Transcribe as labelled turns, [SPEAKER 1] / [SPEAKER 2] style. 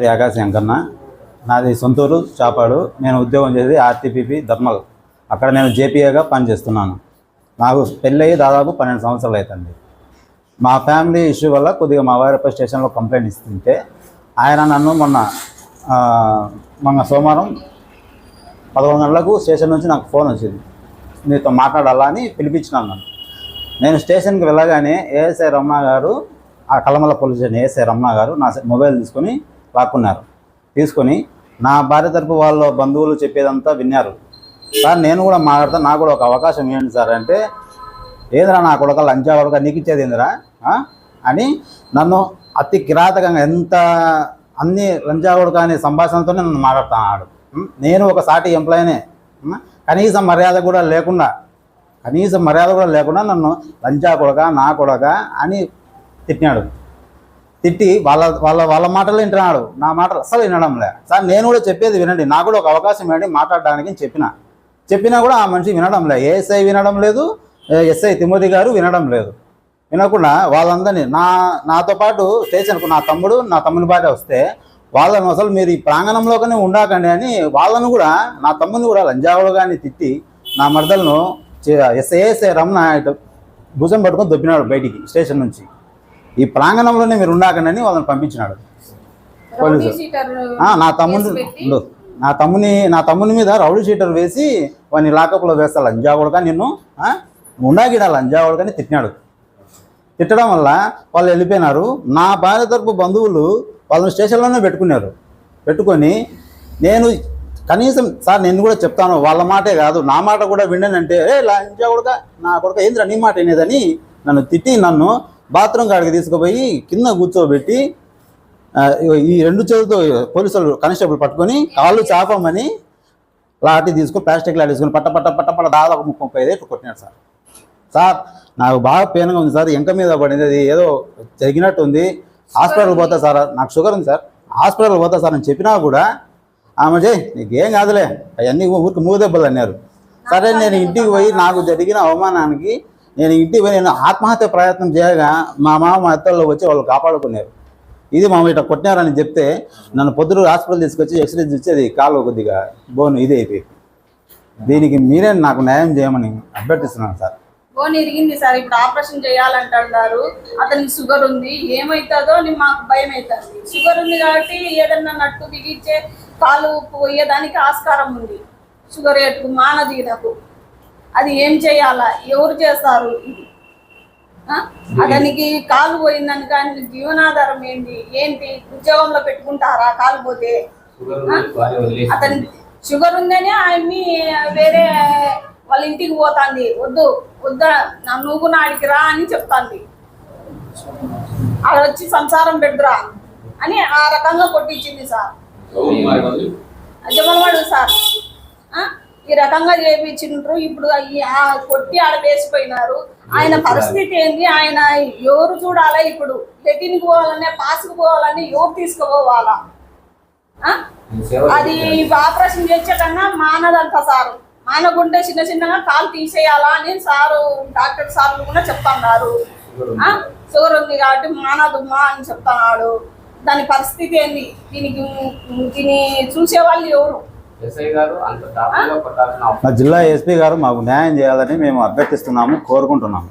[SPEAKER 1] ఇది ఆకాశ నాది సొంతూరు చాపాడు. నేను ఉద్యోగం చేసేది ఆర్టీపీపీ ధర్మల్. అక్కడ నేను జేపీఏగా పనిచేస్తున్నాను. నాకు పెళ్ళయి దాదాపు పన్నెండు సంవత్సరాలు అవుతుంది. మా ఫ్యామిలీ ఇష్యూ వల్ల కొద్దిగా మా వారిపై స్టేషన్లో కంప్లైంట్ ఇస్తుంటే ఆయన నన్ను మొన్న మొన్న సోమవారం పదకొండు గంటలకు స్టేషన్ నుంచి నాకు ఫోన్ వచ్చింది. మీతో మాట్లాడాలా అని పిలిపించినాను నన్ను. నేను స్టేషన్కి వెళ్ళగానే ఏఎస్ఐ రమణ గారు ఆ Kalamala police station ASI Ramana garu నా మొబైల్ తీసుకొని లాక్కున్నారు. తీసుకొని నా భార్య తరపు వాళ్ళ బంధువులు చెప్పేదంతా విన్నారు. సార్ నేను కూడా మాట్లాడతా నాకు కూడా ఒక అవకాశం ఇవ్వండి సార్ అంటే ఏదిరా నా కొడక లంచా కొడక నీకు ఇచ్చేది ఏందిరా? అని నన్ను అతి కిరాతకంగా ఎంత అన్ని లంచా కొడక అనే సంభాషణతోనే నన్ను మాట్లాడుతున్నాడు. నేను ఒక సాటి ఎంప్లాయీనే. కనీస కనీసం మర్యాద కూడా లేకుండా కనీసం మర్యాద కూడా లేకుండా నన్ను లంచా కొడక నా కొడక అని తిట్టినాడు. తిట్టి వాళ్ళ వాళ్ళ వాళ్ళ మాటలు వింటున్నాడు. నా మాటలు అసలు వినడంలే. సార్ నేను కూడా చెప్పేది వినండి. నాకు కూడా ఒక అవకాశం ఇవ్వండి మాట్లాడడానికి చెప్పిన. చెప్పినా కూడా ఆ మనిషి వినడం లే ఏఎస్ఐ వినడం లేదు ఎస్ఐ తిమోతి గారు వినడం లేదు. వినకుండా వాళ్ళందరినీ నా నాతో పాటు స్టేషన్కు నా తమ్ముడు నా తమ్ముని బాటే వస్తే వాళ్ళను అసలు మీరు ఈ ప్రాంగణంలోకనే ఉండకండి అని వాళ్ళను కూడా నా తమ్ముని కూడా లంజావుడు కానీ తిట్టి నా మర్దలను ఎస్ఐఎస్ఐ రమణ భుజం పట్టుకొని దొబ్బినాడు బయటికి స్టేషన్ నుంచి. ఈ ప్రాంగణంలోనే మీరు ఉండాకండి అని వాళ్ళని పంపించినాడు. పోలీసు. నా ఉండు. నా తమ్ముని నా తమ్ముని మీద రౌడీ షీటర్ వేసి వాడిని లాకప్లో వేస్తా కొడక నిన్ను ఉండాగిడ కొడకని తిట్టినాడు. తిట్టడం వల్ల వాళ్ళు వెళ్ళిపోయినారు. నా భార్య తరపు బంధువులు వాళ్ళని స్టేషన్లోనే పెట్టుకున్నారు. పెట్టుకొని నేను కనీసం సార్ నేను కూడా చెప్తాను వాళ్ళ మాటే కాదు నా మాట కూడా విననంటే ఏ లంజా కొడక నా కొడక ఏంద్రా నీ మాట వినేదని? నన్ను తిట్టి నన్ను బాత్రూమ్ కాడికి తీసుకుపోయి కింద కూర్చోబెట్టి ఈ రెండు చేతులతో పోలీసులు కానిస్టేబుల్ పట్టుకొని కాళ్ళు చాపమని లాఠీ తీసుకుని ప్లాస్టిక్ లాఠీ తీసుకుని పట్ట పట్ట పట్ట పట్ట దాదాపు ముప్పై ముప్పై ఐదు కొట్టినాడు సార్. సార్ నాకు బాగా పెయిన్గా ఉంది సార్. ఎంక మీద పడింది. అది ఏదో జరిగినట్టు ఉంది. హాస్పిటల్ పోతా సార్. నాకు షుగర్ ఉంది సార్. హాస్పిటల్ పోతా సార్ అని చెప్పినా కూడా ఆమె నీకేం కాదులే. అవన్నీ ఊరికి మూదెబ్బలు అన్నారు. సరే నేను ఇంటికి పోయి నాకు జరిగిన అవమానానికి నేను ఇంటికి పోయి నేను ఆత్మహత్య ప్రయత్నం చేయగా మా మామ మా అత్తల్లో వచ్చి వాళ్ళు కాపాడుకున్నారు. ఇది మా ఇట్లా కొట్టినారని చెప్తే నన్ను పొద్దురు హాస్పిటల్ తీసుకొచ్చి ఎక్స్రే చూసి అది కాలు కొద్దిగా బోన్ ఇది అయిపోయింది. దీనికి మీరే నాకు న్యాయం చేయమని అభ్యర్థిస్తున్నాను సార్.
[SPEAKER 2] బోన్ ఇరిగింది సార్ ఇప్పుడు ఆపరేషన్ చేయాలంటున్నారు. అతనికి షుగర్ ఉంది. ఏమవుతుందో అని మాకు భయం అవుతుంది. షుగర్ ఉంది కాబట్టి ఏదన్నా నట్టు దిగిచ్చే కాలు పోయేదానికి ఆస్కారం ఉంది. షుగర్ ఎట్టు మానది నాకు. అది ఏం చేయాలా? ఎవరు చేస్తారు ఇది? అతనికి కాలు పోయిందని కానీ జీవనాధారం ఏంటి? ఏంటి? ఉద్యోగంలో పెట్టుకుంటారా కాలు పోతే అతని షుగర్ ఉందని ఆయన్ని వేరే వాళ్ళ ఇంటికి పోతాంది. వద్దు వద్దా నా నువ్వు నాడికి రా అని చెప్తాంది. ఆడ వచ్చి సంసారం పెడుతురా అని ఆ రకంగా కొట్టించింది సార్. జమలవాడు సార్. ఆ? ఈ రకంగా చేపించిండ్రు ఇప్పుడు కొట్టి ఆడ వేసిపోయినారు. ఆయన పరిస్థితి ఏంది? ఆయన ఎవరు చూడాలా ఇప్పుడు? లెటిన్కి పోవాలనే పాస్కి పోవాలని ఎవరు తీసుకుపోవాలా? అది ఆపరేషన్ చేసే కన్నా మానదంట సారు. మానకుంటే చిన్న చిన్నగా కాలు తీసేయాలా అని సారు డాక్టర్ సార్లు కూడా చెప్తున్నారు? షుగర్ ఉంది కాబట్టి మానదుమ్మా అని చెప్తున్నాడు. దాని పరిస్థితి ఏంది? దీనికి దీన్ని చూసే వాళ్ళు ఎవరు?
[SPEAKER 1] మా జిల్లా ఎస్పీ గారు మాకు న్యాయం చేయాలని మేము అభ్యర్థిస్తున్నాము కోరుకుంటున్నాము.